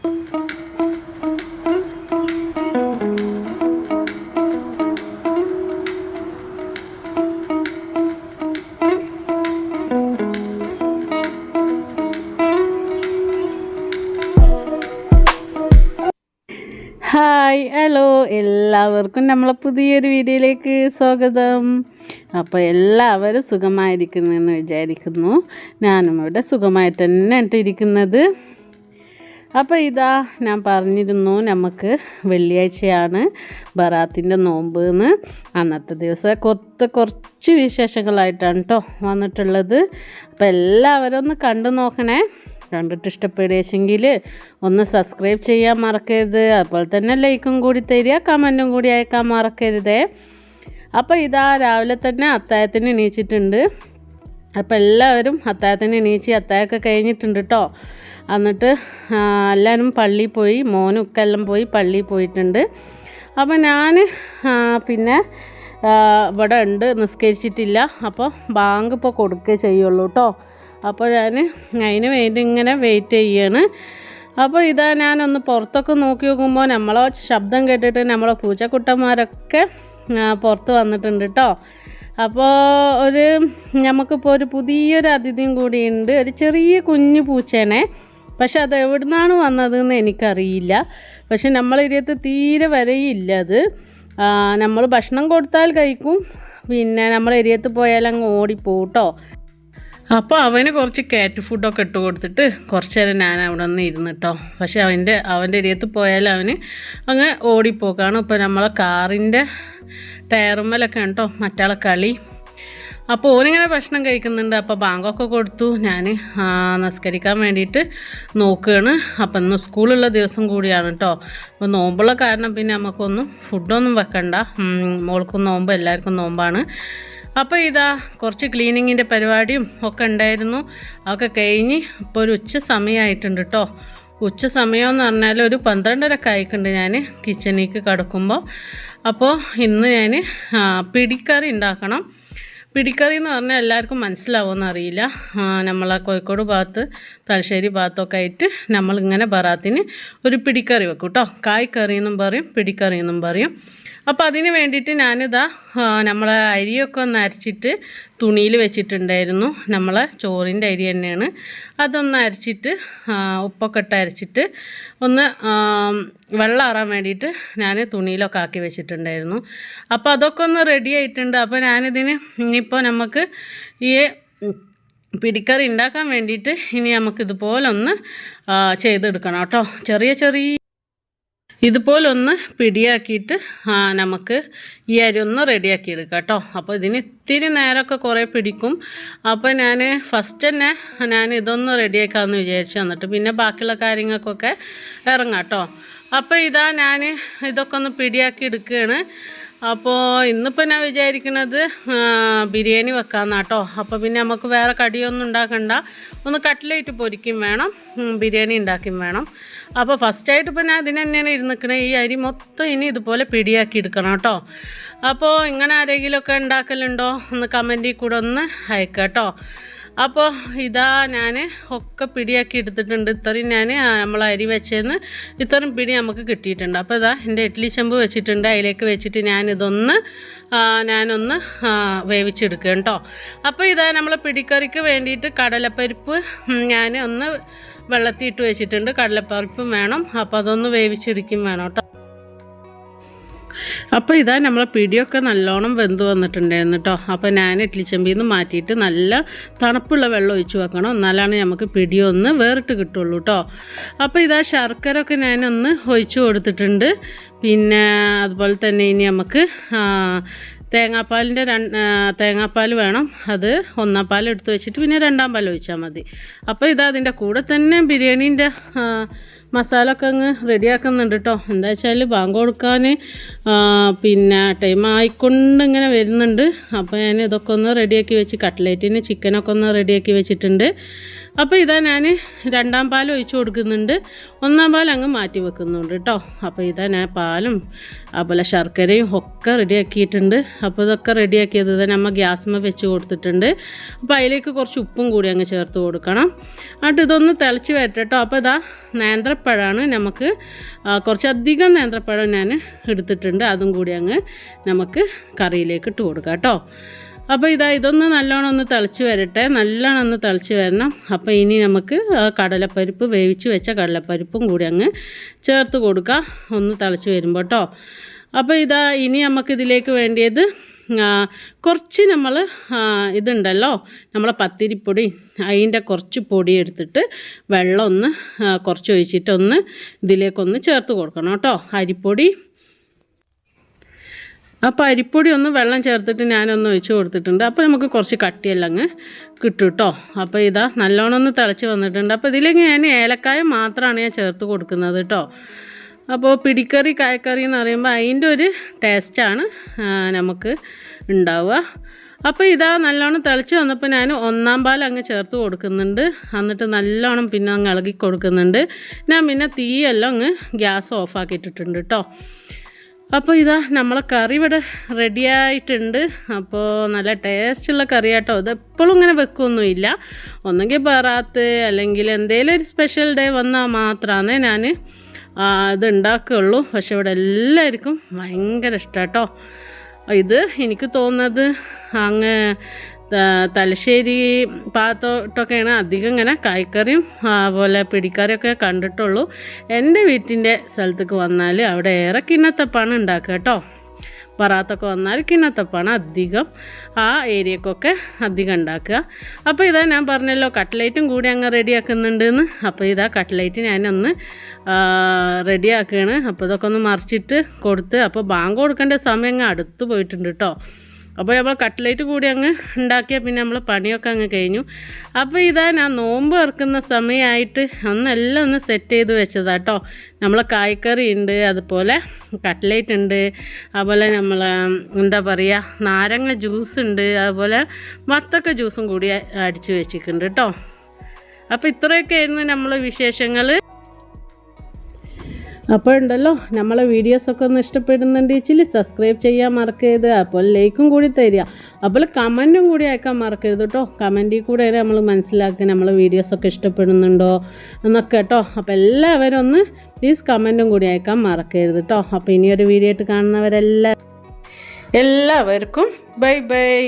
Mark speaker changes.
Speaker 1: Hi hello. എല്ലാവർക്കും നമ്മളെ പുതിയൊരു വീഡിയോയിലേക്ക് സ്വാഗതം. അപ്പോൾ എല്ലാവരും സുഖമായിരിക്കുന്നു എന്ന് വിചാരിക്കുന്നു. ഞാനും ഇവിടെ സുഖമായിട്ട് തന്നെ ഇട്ടിരിക്കുന്നത് അപ്പോൾ ഇതാ ഞാൻ പറഞ്ഞിരുന്നു നമുക്ക് വെള്ളിയാഴ്ചയാണ് ബറാത്തിന്റെ നോമ്പ് എന്ന് അന്നത്തെ ദിവസം കൊത്ത് കുറച്ച് വിശേഷങ്ങളായിട്ടാണ് കേട്ടോ വന്നിട്ടുള്ളത്. അപ്പോൾ എല്ലാവരും ഒന്ന് കണ്ടു നോക്കണേ. കണ്ടിട്ട് ഇഷ്ടപ്പെടുകയെങ്കിൽ ഒന്ന് സബ്സ്ക്രൈബ് ചെയ്യാൻ മറക്കരുത്. അതുപോലെ തന്നെ ലൈക്കും കൂടി തരിക കമന്റും കൂടി അയക്കാൻ മറക്കരുതേ. അപ്പോൾ ഇതാ രാവിലെ തന്നെ അത്തായത്തിന് എണീച്ചിട്ടുണ്ട്. അപ്പോൾ എല്ലാവരും അത്തായത്തിന് എണീച്ചി അത്തായൊക്കെ കഴിഞ്ഞിട്ടുണ്ട് കേട്ടോ. എന്നിട്ട് എല്ലാവരും പള്ളിയിൽ പോയി മോനും ഒക്കെ എല്ലാം പോയി പള്ളിയിൽ പോയിട്ടുണ്ട്. അപ്പോൾ ഞാൻ പിന്നെ ഇവിടെ ഉണ്ട് നിസ്കരിച്ചിട്ടില്ല. അപ്പോൾ ബാങ്ക് ഇപ്പോൾ കൊടുക്കുകയേ ചെയ്യുള്ളൂ കേട്ടോ. അപ്പോൾ ഞാൻ അതിന് വേണ്ടി ഇങ്ങനെ വെയിറ്റ് ചെയ്യാണ്. അപ്പോൾ ഇതാ ഞാനൊന്ന് പുറത്തൊക്കെ നോക്കി നോക്കുമ്പോൾ നമ്മളെ ശബ്ദം കേട്ടിട്ട് നമ്മളെ പൂച്ചക്കുട്ടന്മാരൊക്കെ പുറത്ത് വന്നിട്ടുണ്ട് കേട്ടോ. അപ്പോൾ ഒരു നമുക്കിപ്പോൾ ഒരു പുതിയൊരു അതിഥിയും കൂടിയുണ്ട്. ഒരു ചെറിയ കുഞ്ഞു പൂച്ചേനെ. പക്ഷെ അത് എവിടുന്നാണ് വന്നതെന്ന് എനിക്കറിയില്ല. പക്ഷെ നമ്മളിരിയത്ത് തീരെ വരയില്ല അത് നമ്മൾ ഭക്ഷണം കൊടുത്താൽ കഴിക്കും. പിന്നെ നമ്മൾ എരിയത്ത് പോയാൽ അങ്ങ് ഓടിപ്പോവും കേട്ടോ അപ്പോൾ അവന് കുറച്ച് കാറ്റ് ഫുഡൊക്കെ ഇട്ട് കൊടുത്തിട്ട് കുറച്ച് നേരം ഞാൻ അവിടെ നിന്ന് ഇരുന്നിട്ടോ. പക്ഷേ അവന്റെ അവന്റെ എരിയത്ത് പോയാൽ അവന് അങ്ങ് ഓടിപ്പോക്കാണ്. ഇപ്പോൾ നമ്മളെ കാറിന്റെ ടയറുമ്മലൊക്കെ കേട്ടോ മറ്റാളെ കളി. അപ്പോൾ ഓനിങ്ങനെ ഭക്ഷണം കഴിക്കുന്നുണ്ട്. അപ്പോൾ ബാങ്കൊക്കെ കൊടുത്തു. ഞാൻ നിസ്കരിക്കാൻ വേണ്ടിയിട്ട് നോക്കുകയാണ് അപ്പം ഇന്ന് സ്കൂളുള്ള ദിവസം കൂടിയാണ് കേട്ടോ അപ്പോൾ നോമ്പുള്ള കാരണം പിന്നെ നമുക്കൊന്നും ഫുഡൊന്നും വെക്കണ്ട. മോൾക്കും നോമ്പ് എല്ലാവർക്കും നോമ്പാണ്. അപ്പോൾ ഇതാ കുറച്ച് ക്ലീനിങ്ങിന്റെ പരിപാടിയും ഒക്കെ ഉണ്ടായിരുന്നു. അതൊക്കെ കഴിഞ്ഞ് ഇപ്പോൾ ഒരു ഉച്ച സമയമായിട്ടുണ്ട് കേട്ടോ ഉച്ച സമയമെന്ന് പറഞ്ഞാൽ ഒരു പന്ത്രണ്ടരക്കായിക്കുണ്ട് ഞാൻ കിച്ചണിലേക്ക് കിടക്കുമ്പോൾ അപ്പോൾ ഇന്ന് ഞാൻ പിടിക്കറി ഉണ്ടാക്കണം പിടിക്കറി എന്ന് പറഞ്ഞാൽ എല്ലാവർക്കും മനസ്സിലാവുമെന്ന് അറിയില്ല. നമ്മളെ കോഴിക്കോട് ഭാഗത്ത് തലശ്ശേരി ഭാഗത്തൊക്കെ ആയിട്ട് നമ്മളിങ്ങനെ ബറാത്തിന് ഒരു പിടിക്കറി വെക്കും കേട്ടോ കായ്ക്കറി എന്നും പറയും പിടിക്കറി എന്നും പറയും. അപ്പോൾ അതിന് വേണ്ടിയിട്ട് ഞാനിതാ നമ്മളെ അരിയൊക്കെ ഒന്ന് അരച്ചിട്ട് തുണിയിൽ വെച്ചിട്ടുണ്ടായിരുന്നു. നമ്മളെ ചോറിന്റെ അരി തന്നെയാണ്. അതൊന്ന് അരച്ചിട്ട് ഉപ്പൊക്കെ ഇട്ട് അരച്ചിട്ട് ഒന്ന് വെള്ളം ആറാൻ വേണ്ടിയിട്ട് ഞാൻ തുണിയിലൊക്കെ ആക്കി വെച്ചിട്ടുണ്ടായിരുന്നു. അപ്പോൾ അതൊക്കെ ഒന്ന് റെഡി ആയിട്ടുണ്ട്. അപ്പോൾ ഞാനിതിന് ഇനിയിപ്പോൾ നമുക്ക് ഈ പിടിക്കറി ഉണ്ടാക്കാൻ വേണ്ടിയിട്ട് ഇനി നമുക്കിതുപോലൊന്ന് ചെയ്തെടുക്കണം കേട്ടോ. ചെറിയ ചെറിയ ഇതുപോലൊന്ന് പിടിയാക്കിയിട്ട് നമുക്ക് ഈ അരി ഒന്ന് റെഡിയാക്കി എടുക്കാം കേട്ടോ. അപ്പോൾ ഇതിന് ഇത്തിരി നേരമൊക്കെ കുറേ പിടിക്കും. അപ്പോൾ ഞാൻ ഫസ്റ്റ് തന്നെ ഞാൻ ഇതൊന്ന് റെഡിയാക്കാമെന്ന് വിചാരിച്ചു എന്നിട്ട് പിന്നെ ബാക്കിയുള്ള കാര്യങ്ങൾക്കൊക്കെ ഇറങ്ങാം കേട്ടോ. അപ്പോൾ ഇതാ ഞാൻ ഇതൊക്കെ ഒന്ന് പിടിയാക്കി എടുക്കുകയാണ്. അപ്പോൾ ഇന്നിപ്പോൾ ഞാൻ വിചാരിക്കുന്നത് ബിരിയാണി വെക്കാമെന്നാണ് കേട്ടോ അപ്പോൾ പിന്നെ നമുക്ക് വേറെ കടിയൊന്നും ഉണ്ടാക്കണ്ട. ഒന്ന് കട്ട്ലേറ്റ് പൊരിക്കും വേണം ബിരിയാണി ഉണ്ടാക്കും വേണം. അപ്പോൾ ഫസ്റ്റായിട്ട് ഇപ്പോൾ ഞാൻ ഇതിന് തന്നെയാണ് ഇരുന്നിക്കണേ. ഈ അരി മൊത്തം ഇനി ഇതുപോലെ പിടിയാക്കി എടുക്കണം കേട്ടോ. അപ്പോൾ ഇങ്ങനെ ആരെങ്കിലുമൊക്കെ ഉണ്ടാക്കലുണ്ടോ? ഒന്ന് കമന്റിൽ കൂടെ ഒന്ന് അയക്കാം കേട്ടോ. അപ്പോൾ ഇതാ ഞാൻ ഒക്കെ പിടിയാക്കി എടുത്തിട്ടുണ്ട്. ഇത്രയും ഞാൻ നമ്മൾ അരി വെച്ചതെന്ന് ഇത്രയും പിടി നമുക്ക് കിട്ടിയിട്ടുണ്ട്. അപ്പോൾ ഇതാ എന്റെ ഇഡ്ഡലി ചെമ്പ് വെച്ചിട്ടുണ്ട്. അതിലേക്ക് വെച്ചിട്ട് ഞാനിതൊന്ന് ഞാനൊന്ന് വേവിച്ചെടുക്കുക കേട്ടോ. അപ്പോൾ ഇതാ നമ്മൾ പിടിക്കറിക്ക് വേണ്ടിയിട്ട് കടലപ്പരിപ്പ് ഞാൻ ഒന്ന് വെള്ളത്തിൽ ഇട്ട് വെച്ചിട്ടുണ്ട്. കടലപ്പരിപ്പും വേണം. അപ്പോൾ അതൊന്ന് വേവിച്ചെടുക്കും വേണം അപ്പോൾ ഇതാ നമ്മളെ പിടിയൊക്കെ നല്ലോണം വെന്ത് വന്നിട്ടുണ്ടായിരുന്നു കേട്ടോ അപ്പോൾ ഞാൻ ഇഡ്ലി ചെമ്പിൽ നിന്ന് മാറ്റിയിട്ട് നല്ല തണുപ്പുള്ള വെള്ളം ഒഴിച്ച് വെക്കണം. എന്നാലാണ് നമുക്ക് പിടിയൊന്ന് വേറിട്ട് കിട്ടുള്ളൂ കേട്ടോ അപ്പോൾ ഇതാ ശർക്കര ഒക്കെ ഞാനൊന്ന് ഒഴിച്ചു കൊടുത്തിട്ടുണ്ട്. പിന്നെ അതുപോലെ തന്നെ ഇനി നമുക്ക് തേങ്ങാപ്പാലിന്റെ രണ്ട് തേങ്ങാപ്പാൽ വേണം. അത് ഒന്നാം പാൽ എടുത്ത് വെച്ചിട്ട് പിന്നെ രണ്ടാം പാൽ ഒഴിച്ചാൽ മതി. അപ്പോൾ ഇതാ അതിന്റെ കൂടെ തന്നെ ബിരിയാണീന്റെ മസാല ഒക്കെ അങ്ങ് റെഡിയാക്കുന്നുണ്ട് കേട്ടോ എന്താ വെച്ചാൽ ബാങ്ക് കൊടുക്കാൻ പിന്നെ ടൈം ആയിക്കൊണ്ട് ഇങ്ങനെ വരുന്നുണ്ട്. അപ്പോൾ ഞാൻ ഇതൊക്കെ ഒന്ന് റെഡിയാക്കി വെച്ച് കട്ട്ലേറ്റിന് ചിക്കനൊക്കെ ഒന്ന് റെഡിയാക്കി വെച്ചിട്ടുണ്ട്. അപ്പോൾ ഇതാ ഞാൻ രണ്ടാം പാൽ ഒഴിച്ചു കൊടുക്കുന്നുണ്ട്. ഒന്നാം പാൽ അങ്ങ് മാറ്റി വെക്കുന്നുണ്ട് കേട്ടോ അപ്പോൾ ഇതാ ഞാൻ പാലും അതുപോലെ ശർക്കരയും ഒക്കെ റെഡിയാക്കിയിട്ടുണ്ട്. അപ്പോൾ ഇതൊക്കെ റെഡിയാക്കിയത് തന്നെ നമ്മൾ ഗ്യാസ്മ വെച്ച് കൊടുത്തിട്ടുണ്ട്. അപ്പോൾ അതിലേക്ക് കുറച്ച് ഉപ്പും കൂടി അങ്ങ് ചേർത്ത് കൊടുക്കണം. എന്നിട്ട് ഇതൊന്ന് തിളച്ച് വരട്ടെ കേട്ടോ അപ്പോൾ ഇതാ നേന്ത്ര നേന്ത്രപ്പഴമാണ് നമുക്ക് കുറച്ചധികം നേന്ത്രപ്പഴം ഞാൻ എടുത്തിട്ടുണ്ട്. അതും കൂടി അങ്ങ് നമുക്ക് കറിയിലേക്ക് ഇട്ട് കൊടുക്കാം കേട്ടോ. അപ്പോൾ ഇതാ ഇതൊന്ന് നല്ലോണം ഒന്ന് തിളച്ച് വരട്ടെ. നല്ലോണം ഒന്ന് തിളച്ച് വരണം. അപ്പോൾ ഇനി നമുക്ക് കടലപ്പരിപ്പ് വേവിച്ച് വെച്ച കടലപ്പരിപ്പും കൂടി അങ്ങ് ചേർത്ത് കൊടുക്കുക ഒന്ന് തിളച്ച് വരുമ്പോൾ കേട്ടോ. അപ്പോൾ ഇതാ ഇനി നമുക്കിതിലേക്ക് വേണ്ടിയത് കുറച്ച് നമ്മൾ ഇതുണ്ടല്ലോ നമ്മൾ പത്തിരിപ്പൊടി അതിന്റെ കുറച്ച് പൊടി എടുത്തിട്ട് വെള്ളം ഒന്ന് കുറച്ച് ഒഴിച്ചിട്ടൊന്ന് ഇതിലേക്കൊന്ന് ചേർത്ത് കൊടുക്കണം കേട്ടോ അരിപ്പൊടി. അപ്പോൾ അരിപ്പൊടി ഒന്ന് വെള്ളം ചേർത്തിട്ട് ഞാനൊന്ന് ഒഴിച്ച് കൊടുത്തിട്ടുണ്ട്. അപ്പോൾ നമുക്ക് കുറച്ച് കട്ടിയെല്ലാം അങ്ങ് കിട്ടും കേട്ടോ അപ്പോൾ ഇതാ നല്ലോണം ഒന്ന് തിളച്ച് വന്നിട്ടുണ്ട്. അപ്പോൾ ഇതിലേക്ക് ഞാൻ ഏലക്കായ മാത്രമാണ് ഞാൻ ചേർത്ത് കൊടുക്കുന്നത് കേട്ടോ അപ്പോൾ പിടിക്കറി കായക്കറി എന്ന് പറയുമ്പോൾ അതിന്റെ ഒരു ടേസ്റ്റാണ് നമുക്ക് ഉണ്ടാവുക. അപ്പോൾ ഇതാ നല്ലോണം തിളച്ച് വന്നപ്പോൾ ഞാൻ ഒന്നാം പാൽ അങ്ങ് ചേർത്ത് കൊടുക്കുന്നുണ്ട്. എന്നിട്ട് നല്ലോണം പിന്നെ അങ്ങ് ഇളകി കൊടുക്കുന്നുണ്ട്. ഞാൻ പിന്നെ തീയെല്ലാം അങ്ങ് ഗ്യാസ് ഓഫാക്കിയിട്ടിട്ടുണ്ട് കേട്ടോ അപ്പോൾ ഇതാ നമ്മളെ കറി ഇവിടെ റെഡി ആയിട്ടുണ്ട്. അപ്പോൾ നല്ല ടേസ്റ്റുള്ള കറി കേട്ടോ ഇത് എപ്പോഴും ഇങ്ങനെ വെക്കൊന്നുമില്ല. ഒന്നെങ്കിൽ പറാത്ത് അല്ലെങ്കിൽ എന്തെങ്കിലും ഒരു സ്പെഷ്യൽ ഡേ വന്നാൽ മാത്രമാണ് ഞാൻ ഇത് ഉണ്ടാക്കുകയുള്ളൂ പക്ഷെ ഇവിടെ എല്ലാവർക്കും ഭയങ്കര ഇഷ്ടം കേട്ടോ ഇത് എനിക്ക് തോന്നുന്നത് അങ്ങ് തലശ്ശേരി ഭാഗത്തോട്ടൊക്കെയാണ് അധികം ഇങ്ങനെ കായ്ക്കറിയും അതുപോലെ പിടിക്കറിയൊക്കെ കണ്ടിട്ടുള്ളൂ. എന്റെ വീട്ടിന്റെ സ്ഥലത്തേക്ക് വന്നാൽ അവിടെ ഏറെ കിണ്ണത്തപ്പാണ് ഉണ്ടാക്കുക കേട്ടോ പറാത്തൊക്കെ വന്നാൽ കിണ്ണത്തപ്പാണ് അധികം ആ ഏരിയക്കൊക്കെ അധികം ഉണ്ടാക്കുക. അപ്പോൾ ഇതാ ഞാൻ പറഞ്ഞല്ലോ കട്ട്ലേറ്റും കൂടി അങ്ങ് റെഡിയാക്കുന്നുണ്ടെന്ന്. അപ്പോൾ ഇതാ കട്ട്ലേറ്റ് ഞാനൊന്ന് റെഡിയാക്കുകയാണ്. അപ്പോൾ ഇതൊക്കെ ഒന്ന് മറിച്ചിട്ട് കൊടുത്ത് അപ്പോൾ ബാങ്ക് കൊടുക്കേണ്ട സമയം അങ്ങ് അടുത്ത് പോയിട്ടുണ്ട് കേട്ടോ. അപ്പോൾ നമ്മൾ കട്ട്ലേറ്റ് കൂടി അങ്ങ് ഉണ്ടാക്കിയാൽ പിന്നെ നമ്മൾ പണിയൊക്കെ അങ്ങ് കഴിഞ്ഞു. അപ്പോൾ ഇതാ ഞാൻ നോമ്പ് ഇറക്കുന്ന സമയമായിട്ട് അന്നെല്ലാം ഒന്ന് സെറ്റ് ചെയ്ത് വെച്ചതാ കേട്ടോ നമ്മൾ കായ്ക്കറി ഉണ്ട് അതുപോലെ കട്ട്ലേറ്റ് ഉണ്ട് അതുപോലെ നമ്മൾ എന്താ പറയുക നാരങ്ങ ജ്യൂസ് ഉണ്ട് അതുപോലെ വത്തക്ക ജ്യൂസും കൂടി അടിച്ചു വെച്ചിട്ടുണ്ട് കേട്ടോ അപ്പോൾ ഇത്രയൊക്കെ ആയിരുന്നു നമ്മൾ വിശേഷങ്ങൾ അപ്പോൾ ഉണ്ടല്ലോ നമ്മളെ വീഡിയോസൊക്കെ ഒന്ന് ഇഷ്ടപ്പെടുന്നുണ്ട് വെച്ചാൽ സബ്സ്ക്രൈബ് ചെയ്യാൻ മറക്കരുത്. അപ്പോൾ ലൈക്കും കൂടി തരിക. അപ്പോൾ കമന്റും കൂടി അയക്കാൻ മറക്കരുത് കേട്ടോ കമന്റിൽ കൂടെ നമ്മൾ മനസ്സിലാക്കി നമ്മളെ വീഡിയോസൊക്കെ ഇഷ്ടപ്പെടുന്നുണ്ടോ എന്നൊക്കെ കേട്ടോ അപ്പോൾ എല്ലാവരും ഒന്ന് പ്ലീസ് കമന്റും കൂടി അയക്കാൻ മറക്കരുത് കേട്ടോ അപ്പോൾ ഇനിയൊരു വീഡിയോ ആയിട്ട് കാണുന്നവരെല്ലാം എല്ലാവർക്കും ബൈ ബൈ